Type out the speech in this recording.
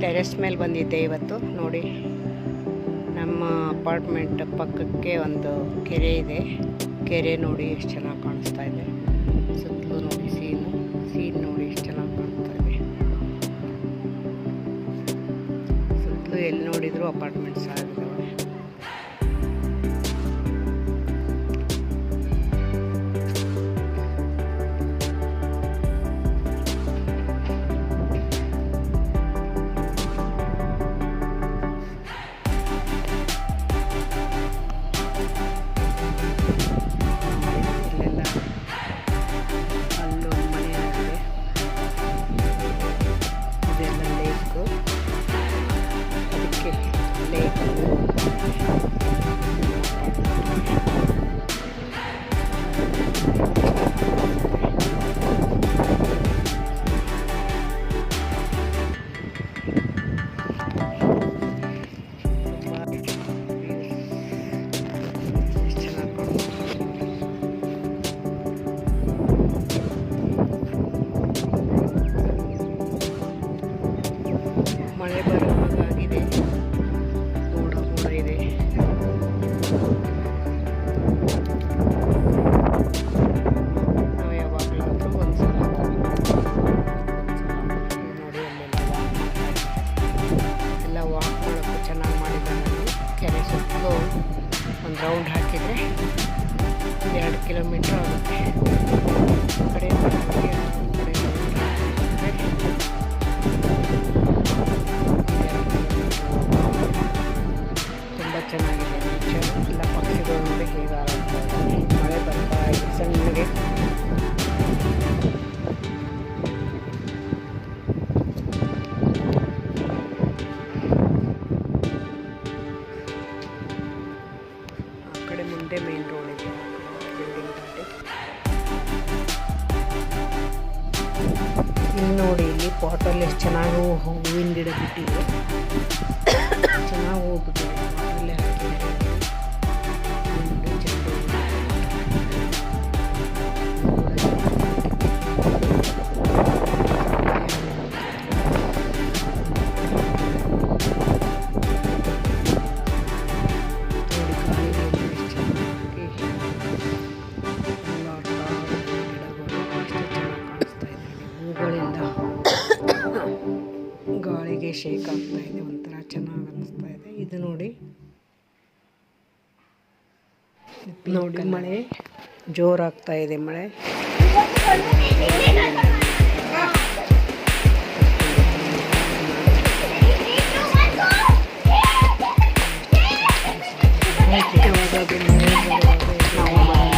Terrace ಮೇಲೆ ಬಂದಿದ್ದೆ ಇವತ್ತು, ನೋಡಿ. ನಮ್ಮ ಅಪಾರ್ಟ್ಮೆಂಟ್ ಪಕ್ಕಕ್ಕೆ ಒಂದು ಕೆರೆ ಇದೆ. ಕೆರೆ ನೋಡಿ ಎಷ್ಟು ಚೆನ್ನಾಗಿ ಕಾಣಿಸ್ತಾ ಇದೆ. ಸುತ್ತಲೂ ನೋಡಿ ಸೀನು. ಸೀನ್ ನೋಡಿ ಎಷ್ಟು ಚೆನ್ನಾಗಿ ಕಾಣಿಸ್ತಾ ಇದೆ. ಸುತ್ತಲೂ ಎಲ್ಲಿ ನೋಡಿದ್ರು ಅಪಾರ್ಟ್ಮೆಂಟ್ಸ್ ಆಗಿದ್ದಾವೆ Money, but ರೌಂಡ್ ಹಾಕಿದರೆ ಎರಡು ಕಿಲೋಮೀಟ್ರ್ ಆಗುತ್ತೆ. ಕಡೆ ತುಂಬ ಚೆನ್ನಾಗಿದೆ. ನೇಚರ್ ಎಲ್ಲ ಪಕ್ಷಿಗಳು ನೋಡಿ ಹೇಗೆ. ಮಳೆ ಬರ್ತಾ ಇದೆ. ಸಣ್ಣಗೆ ಮುಂದೆ ಮೇನ್ ರೋಡ್ ಇದೆ. ಬಿಲ್ಡಿಂಗ್ ದಾಟಿ ಇಲ್ಲಿ ನೋಡಿ, ಇಲ್ಲಿ ಪಾಟಲ್ಲಿ ಎಷ್ಟು ಚೆನ್ನಾಗಿ ಹೂವಿನ ಗಿಡ ಬಿಟ್ಟಿದೆ. ಗಾಳಿಗೆ ಶೇಕ್ ಆಗ್ತಾ ಇದೆ ಒಂಥರ ಚೆನ್ನಾಗಿ ಅನ್ನಿಸ್ತಾ ಇದೆ. ಇದು ನೋಡಿ. ನೋಡಿ ಮಳೆ. ಜೋರಾಗ್ತಾ ಇದೆ ಮಳೆ. ಮಳೆ